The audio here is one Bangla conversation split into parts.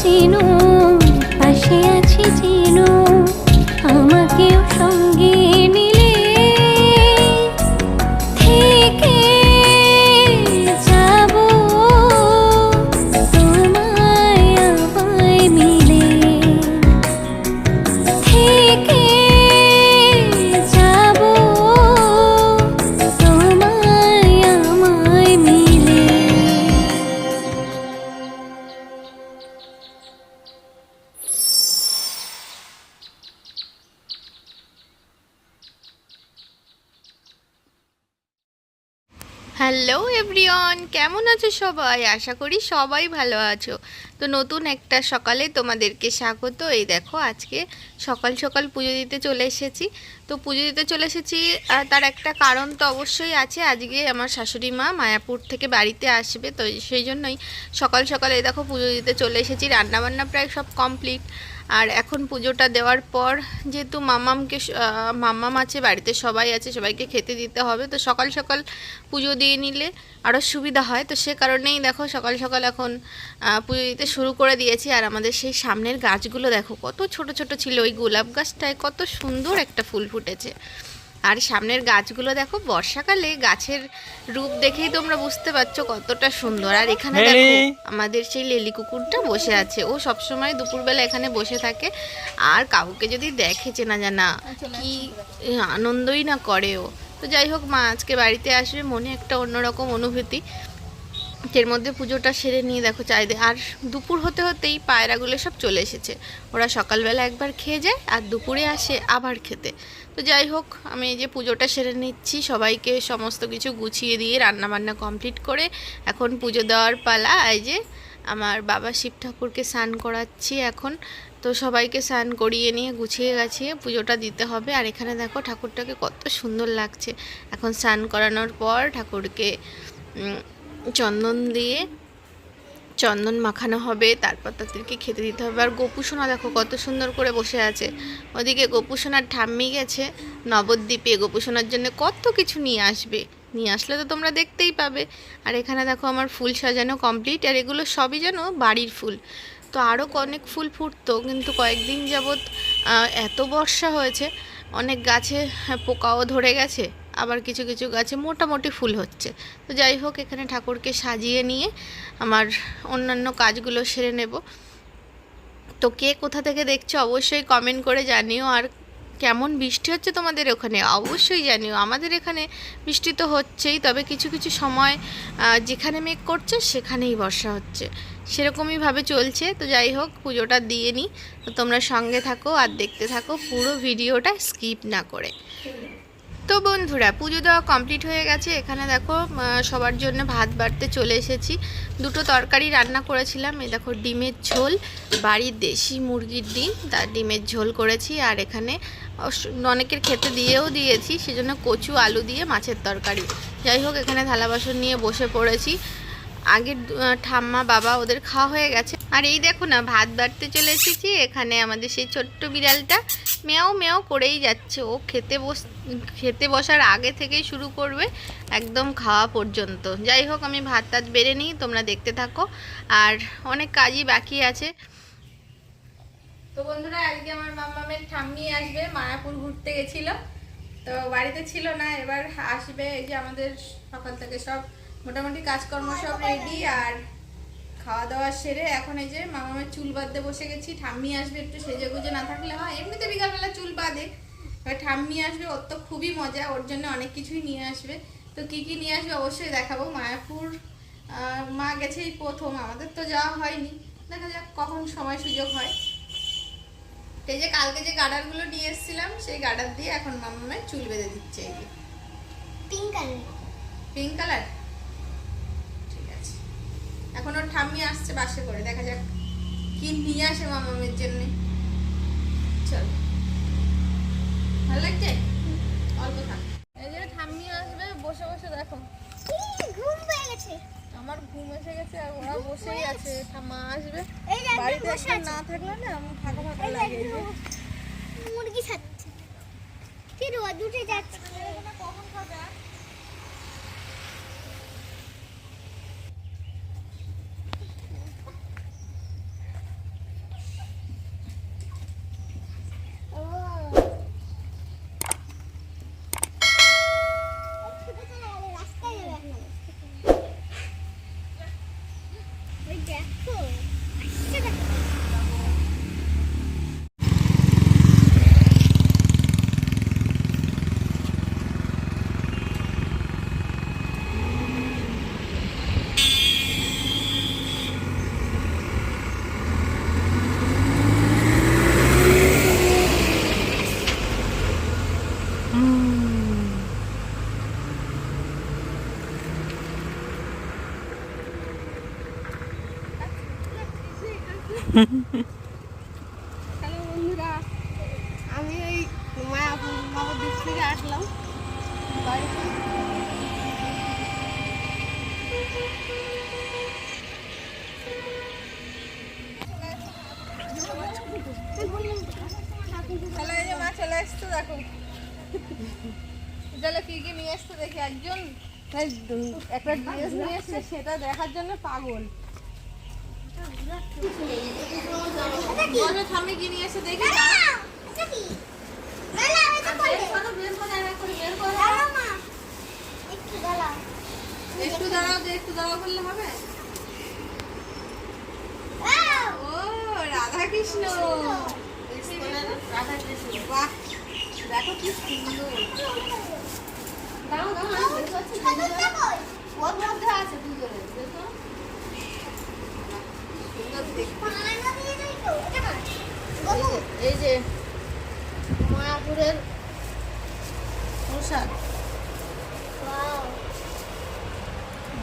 আছে হ্যালো এভরিওয়ান, কেমন আছো সবাই? আশা করি সবাই ভালো আছো। তো নতুন একটা সকালে তোমাদেরকে স্বাগত। এই দেখো, আজকে সকাল সকাল পুজো দিতে চলে এসেছি। তো পুজো দিতে চলে এসেছি তার একটা কারণ তো অবশ্যই আছে। আজকে আমার শাশুড়ি মা মায়াপুর থেকে বাড়িতে আসবে, তো সেই জন্যই সকাল সকালে দেখো পুজো দিতে চলে এসেছি। রান্নাবান্না প্রায় সব কমপ্লিট আর এখন পুজোটা দেওয়ার পর যেহেতু মামামকে মামাম আছে, বাড়িতে সবাই আছে, সবাইকে খেতে দিতে হবে, তো সকাল সকাল পুজো দিয়ে নিলে আরও সুবিধা হয়। তো সে কারণেই দেখো সকাল সকাল এখন পুজো দিতে শুরু করে দিয়েছি। আর আমাদের সেই সামনের গাছগুলো দেখো, কত ছোট ছোট ছিল, ওই গোলাপ গাছটায় কত সুন্দর একটা ফুল ফুটেছে। আর সামনের গাছগুলো দেখো বর্ষাকালে গাছের রূপ দেখেই তোমরা বুঝতে পারছ কতটা সুন্দর। আর এখানে দেখো আমাদের সেই লেলি কুকুরটা বসে আছে। ও সবসময় দুপুরবেলা এখানে বসে থাকে। আর কাউকে যদি দেখে চেনা জানা কি আনন্দই না করে ও। তো যাই হোক মা আজকে বাড়িতে আসবে মনে একটা অন্যরকম অনুভূতি। এর মধ্যে পুজোটা সেরে নিয়ে দেখো চাইদে আর দুপুর হতে হতেই পায়রাগুলো সব চলে এসেছে। ওরা সকালবেলা একবার খেয়ে যায় আর দুপুরে আসে আবার খেতে। তো যাই হোক, আমি এই যে পুজোটা সেরে নিচ্ছি। সবাইকে সমস্ত কিছু গুছিয়ে দিয়ে রান্না বান্না কমপ্লিট করে এখন পুজো দেওয়ার পালা। এই যে আমার বাবা শিব ঠাকুরকে স্নান করাচ্ছি এখন। তো সবাইকে স্নান করিয়ে নিয়ে গুছিয়ে গাছিয়ে পুজোটা দিতে হবে। আর এখানে দেখো ঠাকুরটাকে কত সুন্দর লাগছে। এখন স্নান করানোর পর ঠাকুরকে চন্দন দিয়ে চন্দন মাখানো হবে তারপর তাদেরকে খেতে দিতে হবে। আর গোপুসোনা দেখো কত সুন্দর করে বসে আছে। ওদিকে গোপুসোনার ঠাম্মি গেছে নবদ্বীপে। গোপুসোনার জন্য কত কিছু নিয়ে আসবে। নিয়ে আসলে তো তোমরা দেখতেই পাবে। আর এখানে দেখো আমার ফুল সাজানো কমপ্লিট আর এগুলো সবই যেন বাড়ির ফুল। তো আরও অনেক ফুল ফুটতো কিন্তু কয়েকদিন যাবৎ এত বর্ষা হয়েছে অনেক গাছে হ্যাঁ, পোকাও ধরে গেছে। আবার কিছু কিছু গাছে মোটামুটি ফুল হচ্ছে। তো যাই হোক, এখানে ঠাকুরকে সাজিয়ে নিয়ে আমার অন্যান্য কাজগুলো সেরে নেব। তো কে কোথা থেকে দেখছ অবশ্যই কমেন্ট করে জানিও। আর কেমন বৃষ্টি হচ্ছে তোমাদের ওখানে অবশ্যই জানিও। আমাদের এখানে বৃষ্টি তো হচ্ছেই, তবে কিছু কিছু সময় যেখানে মেঘ করছে সেখানেই বর্ষা হচ্ছে। সেরকমইভাবে চলছে। তো যাই হোক, পুজোটা দিয়ে নিই তো তোমরা সঙ্গে থাকো আর দেখতে থাকো পুরো ভিডিওটা স্কিপ না করে। তো বন্ধুরা, পুজো দেওয়া কমপ্লিট হয়ে গেছে। এখানে দেখো সবার জন্য ভাত বাড়তে চলে এসেছি। দুটো তরকারি রান্না করেছিলাম। এই দেখো, ডিমের ঝোল, বাড়ির দেশি মুরগির ডিম তার ডিমের ঝোল করেছি। আর এখানে অনেকের খেতে দিয়েও দিয়েছি, সেজন্য কচু, আলু দিয়ে মাছের তরকারি। যাই হোক, এখানে থালা বাসন নিয়ে বসে পড়েছি। আগের ঠাম্মা, বাবা ওদের খাওয়া হয়ে গেছে। আর এই দেখো না, ভাত বাড়তে চলে এসেছি। এখানে আমাদের সেই ছোট্ট বিড়ালটা মেয়াও মেয়াও করেই যাচ্ছে। ও খেতে বস, খেতে বসার আগে থেকেই শুরু করবে একদম খাওয়া পর্যন্ত। যাই হোক, আমি ভাত টাত বেড়ে নিই, তোমরা দেখতে থাকো। আর অনেক কাজই বাকি আছে। তো বন্ধুরা, আজকে আমার মামামের ঠাম্মি আসবে, মায়াপুর ঘুরতে গেছিল। তো বাড়িতে ছিল না, এবার আসবে। এই যে আমাদের সকাল থেকে সব মোটামুটি কাজকর্ম সব রেডি আর খাওয়া দাওয়া সেরে এখন এই যে মামামের চুল বাঁধতে বসে গেছি ঠাম্মি আসবে একটু সেজে গুজে না থাকলে হয় এমনিতে বিকালবেলা চুল বাঁধে এবার ঠাম্মি আসবে ওর তো খুবই মজা ওর জন্য অনেক কিছুই নিয়ে আসবে। তো কি কি নিয়ে আসবে অবশ্যই দেখাবো মায়াপুর মা গেছেই প্রথম আমাদের তো যাওয়া হয়নি দেখা যাক কখন সময় সুযোগ হয়। এই যে কালকে যে গার্ডারগুলো নিয়ে এসেছিলাম সেই গার্ডার দিয়ে এখন মামামের চুল বেঁধে দিচ্ছে এই পিঙ্ক কালার পিঙ্ক কালার এখন ওর ঠাম্মি আসছে বাসে করে দেখা যাক কি নিয়ে আসে মামামের জন্য। চল। ভালো লাগছে? অল্প থাক। এই যে ঠাম্মি আসবে বসে বসে দেখো। ঘুম পেয়ে গেছে। আমার ঘুম এসে গেছে আর ওরা বসেই আছে। ঠাম্মা আসবে। বাড়িতে না থাকলে না আমার ফাঁকা ফাঁকা লাগে এই যে মুরগি খাচ্ছে কি রোদ উঠে যাচ্ছে কখন খাবে হ্যালো বন্ধুরা আমি এই মায়াপুর নবদ্বীপ থেকে আসলাম চলে দেখো। চলো কি কি নিয়ে দেখি একজন। একটা ড্রেস নিয়ে এসছে সেটা দেখার জন্য পাগল বলো স্বামী কি নিয়ে এসে দেখি একটু দাঁড়াও একটু দাঁড়াও করলে হবে? ও রাধা বাহ দেখো কি সুন্দর। ওর মধ্যে আছে দুজনে দেখো সুন্দর দেখতে এই যে মায়াপুরের প্রসাদ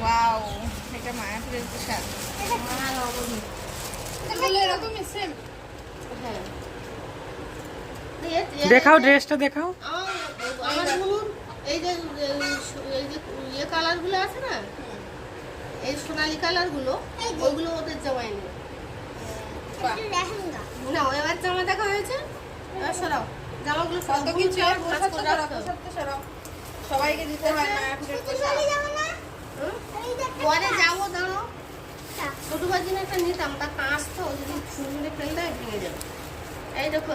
ওয়াও এটা মায়াপুরের প্রসাদ মা নবমী এগুলো এরকমই সেম হ্যাঁ দেখাও ড্রেসটা দেখাও। আমার বলুন এই যে এই যে ইয়ে কালারগুলো আছে না? এই সোনালি কালারগুলো ওইগুলো ওদের জামাই নেই না এবার জামা দেখা হয়েছে? এবার সরাও। জামাগুলো সব কিছু সরাও। সবাইকে দিতে হয়? পরে যাব দাঁড়ো ছোট বাজিন একটা নিতাম তা কাঁচ তো যদি ফেললে ভেঙে যাবে এই দেখো।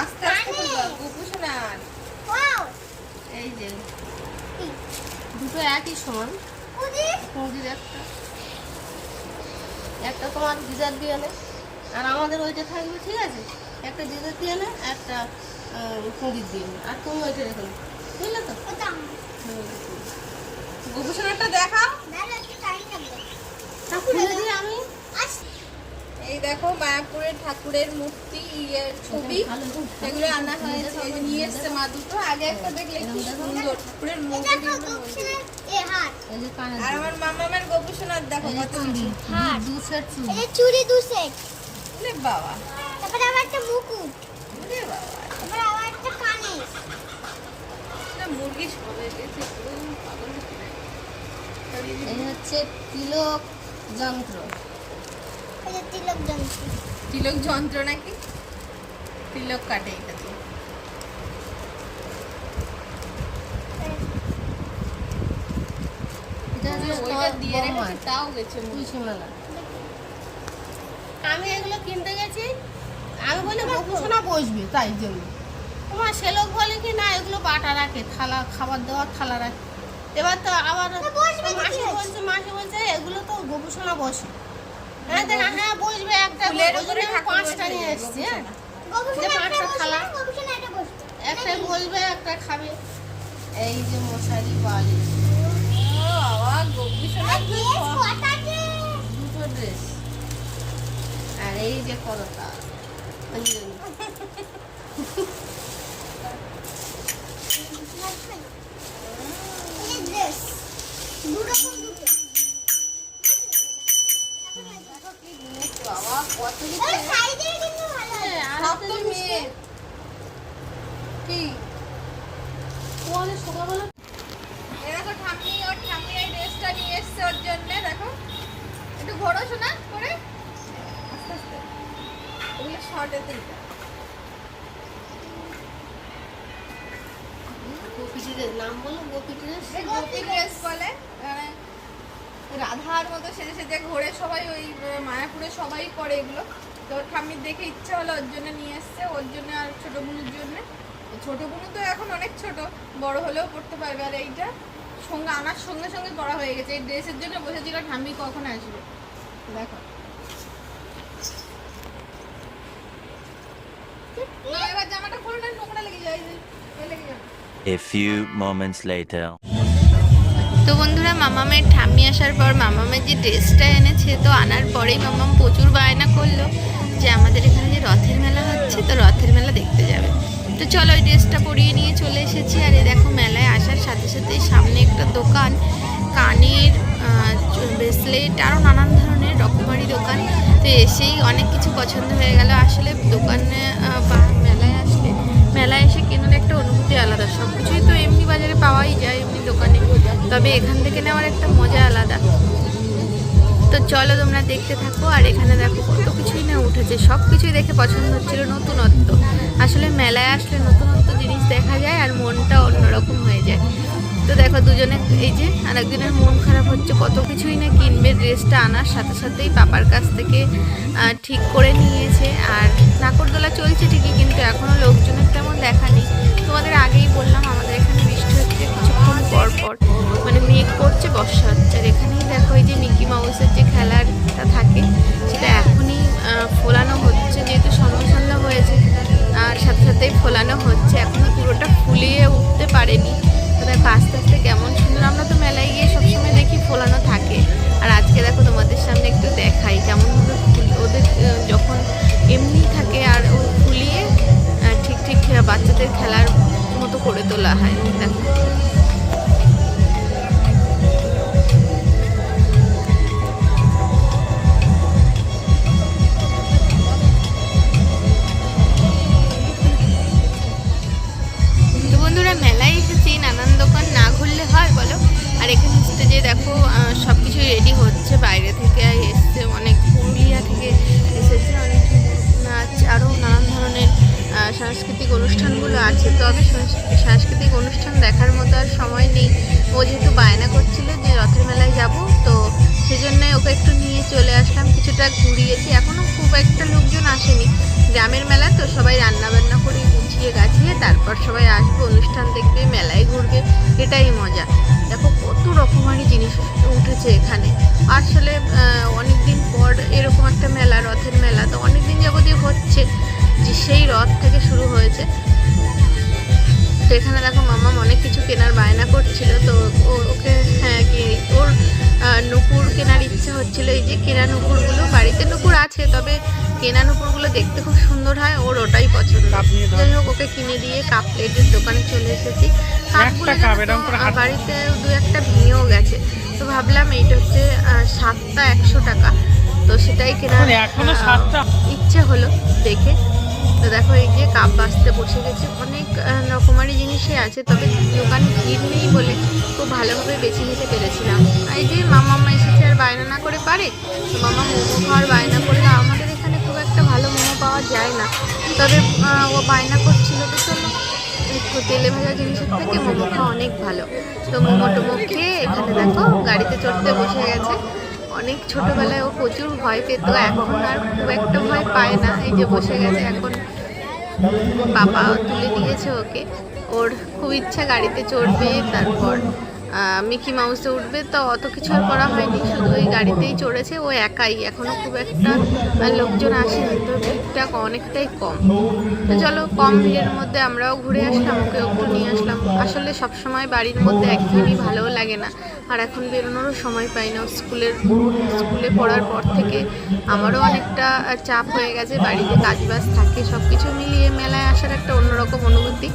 আস্তে আস্তে গুপু শোনান। এই যে দুটো একই সমান। মুদির একটা। একটা তোমার গিজার দিয়ে এলে আর আমাদের ওইটা থাকবে ঠিক আছে? একটা গিজার দিয়ে এলে একটা কুঁদির দিয়ে এলে আর তুমি ওইটা রেখে। বুঝলে তো? হুম। গুপু শোনাটা দেখাও। খুলে দিয়ে আমি। এই দেখো মায়াপুরের ঠাকুরের মূর্তি ইয়ের ছবি এগুলো আনা হয়েছে। নিয়ে এসছে মা দুটো। আগে একটা দেখলে কি সুন্দর। ঠাকুরের মূর্তি আর আমার মামামের গোপু সোনার দেখো কত চুড়ি। দু সেট রে বাবা। তারপরে আবার একটা মুকুট। বাবা। আবার একটা কানে মুরগি সবে গেছে পুরো পাগল এই হচ্ছে তিলক যন্ত্র। তিলক যন্ত্র। তিলক যন্ত্র নাকি? তিলক কাটে এটাতে আমি এগুলো কিনতে গেছি। আমি বলি গোপুসোনা বসবে তাই জন্য। তোমার সে লোক বলে কি না এগুলো বাটা রাখে থালা খাবার দেওয়ার থালা রাখে। এবার তো আবার মাসি বলছে মাসি বলছে এগুলো তো গোপুসোনা বসে। হ্যাঁ দেখ হ্যাঁ বসবে একটা পাঁচটা নিয়ে এসেছি হ্যাঁ পাঁচটা থালা। একটা বসবে। একটা খাবে এই যে মশারি বালিশ? দুটো ড্রেস আর এই যে করতা দুটো। কি সকালবেলা দেখো ঠাম্মি ওর ঠাম্মি এই ড্রেসটা নিয়ে এসছে ওর জন্য দেখো একটু ঘোরো শোনা করে আস্তে আস্তে ওগুলো শর্টে দিতে গোপী ড্রেস নাম বলো গোপী ড্রেস গোপী ড্রেস বলে রাধার মতো সেজে সেজে ঘোরে সবাই ওই মায়াপুরে সবাই করে এগুলো। তো ঠাম্মির দেখে ইচ্ছা হলো ওর জন্য নিয়ে এসছে, ওর জন্য আর ছোট বোনের জন্য। ছোট বোন তো এখন অনেক ছোট, বড় হলেও পড়তে পারবে। আর এইটা সঙ্গে আনার সঙ্গে সঙ্গে পড়া হয়ে গেছে। এই ড্রেসের জন্য বসেছিল ঠাম্মি কখন আসবে? দেখো। এবার জামাটা লেগে যায়। A few moments later. তো বন্ধুরা, মামামের ঠাম্মি আসার পর মামামের যে ড্রেসটা এনেছে, তো আনার পরেই মামাম প্রচুর বায়না করল যে আমাদের এখানে যে রথের মেলা হচ্ছে, তো রথের মেলা দেখতে যাবে। তো চলো ওই ড্রেসটা পরিয়ে নিয়ে চলে এসেছি। আর এই দেখো, মেলায় আসার সাথে সাথে সামনে একটা দোকান, কানের ব্রেসলেট আরও নানান ধরনের রকমারি দোকান। তো এসেই অনেক কিছু পছন্দ হয়ে গেল। আসলে দোকানে বা মেলায় আসলে, মেলায় এসে কেনার একটা অনুভূতি আলাদা তবে এখান থেকে নেওয়ার একটা মজা আলাদা। তো চলো তোমরা দেখতে থাকো, আর এখানে দেখো কত কিছুই না উঠেছে। সব কিছুই দেখে পছন্দ হচ্ছিল নতুনত্ব। আসলে মেলায় আসলে নতুনত্ব জিনিস দেখা যায় আর মনটা অন্যরকম হয়ে যায়। তো দেখো দুজনে, এই যে আর একজনের মন খারাপ হচ্ছে, কত কিছুই না কিনবে ড্রেসটা আনার সাথে সাথেই পাপার কাছ থেকে ঠিক করে নিয়েছে। আর নাকরদোলা চলছে ঠিকই, কিন্তু এখনও লোকজনের করে তোলা সাংস্কৃতিক অনুষ্ঠানগুলো আছে, তবে সাংস- সাংস্কৃতিক অনুষ্ঠান দেখার মতো আর সময় নেই। ও যেহেতু বায়না করছিল যে রথের মেলায় যাব, তো সেজন্যই ওকে একটু নিয়ে চলে আসলাম। কিছুটা ঘুরিয়েছি। এখনও খুব একটা লোকজন আসেনি। গ্রামের মেলা তো সবাই রান্না বান্না করে গুছিয়ে গাছিয়ে তারপর সবাই আসবে, অনুষ্ঠান দেখবে, মেলায় ঘুরবে। এটাই মজা। দেখো কত রকমারি জিনিস উঠেছে এখানে। আসলে অনেক দিন সেই রথ থেকে শুরু হয়েছে। তো এখানে দেখো মামা অনেক কিছু কেনার বায়না করছিল তো ওকে হ্যাঁ কি ওর নুপুর কেনার ইচ্ছে হচ্ছিল এই যে কেনা নুপুরগুলো। বাড়িতে নুপুর আছে তবে কেনা নুপুরগুলো দেখতে খুব সুন্দর হয় ওর ওটাই পছন্দ। যাই হোক ওকে কিনে দিয়ে কাপ প্লেটের দোকানে চলে এসেছি। কাপগুলো বাড়িতে দু একটা ভেঙেও গেছে। তো ভাবলাম এইটা হচ্ছে সাতটা একশো টাকা। তো সেটাই কেনার সাতটা? ইচ্ছে হলো দেখে। তো দেখো, এই যে কাপ বাছতে বসে গেছে। অনেক রকমারি জিনিসই আছে, তবে দোকানে ভিড় নেই বলে খুব ভালোভাবে বেছে নিতে পেরেছিলাম। এই যে মামা, মা এসেছে আর বায়না না করে পারে, তো মামা মোমো খাওয়ার বায়না করলে। আমাদের এখানে খুব একটা ভালো মোমো পাওয়া যায় না। তবে ও বায়না করছিল তো চলো, একটু তেলে ভাজা জিনিসের থেকে মোমো খাওয়া অনেক ভালো। তো মোমো টোমো খেয়ে এখানে দেখো, গাড়িতে চড়তে বসে গেছে। অনেক ছোটোবেলায় ও প্রচুর ভয় পেত, এখন আর খুব একটা ভয় পায় না। এই যে বসে গেছে, এখন বাবা তুলে দিয়েছে ওকে। ওর খুব ইচ্ছা গাড়িতে চড়বে, তারপর মিকি মাউসে উঠবে, তো অত কিছু আর করা হয়নি। শুধু ওই গাড়িতেই চড়েছে, ও একাই। এখনও খুব একটা লোকজন আসেনি, তো ভিড়টা অনেকটাই কম। তো চলো, কম ভিড়ের মধ্যে আমরাও ঘুরে আসলাম ওকে একটু নিয়ে আসলাম। আসলে সব সময় বাড়ির মধ্যে একঘেয়েমি ভালোও লাগে না, আর এখন বেরোনোরও সময় পাই না। স্কুলের, স্কুলে পড়ার পর থেকে আমারও অনেকটা চাপ হয়ে গেছে, বাড়িতে কাজবাজ থাকে সব কিছু মিলিয়ে মেলায় আসার একটা অন্যরকম অনুভূতি।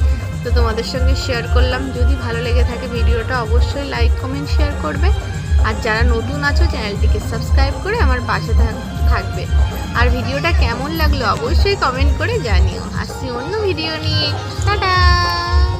তো তোমাদের সঙ্গে শেয়ার করলাম। যদি ভালো লেগে থাকে ভিডিওটা, অবশ্যই লাইক কমেন্ট শেয়ার করবে। আর যারা নতুন আছো, চ্যানেলটিকে সাবস্ক্রাইব করে আমার পাশে থাক- থাকবে। আর ভিডিওটা কেমন লাগল, অবশ্যই কমেন্ট করে জানিও। আসছি অন্য ভিডিও নিয়ে। টাটা!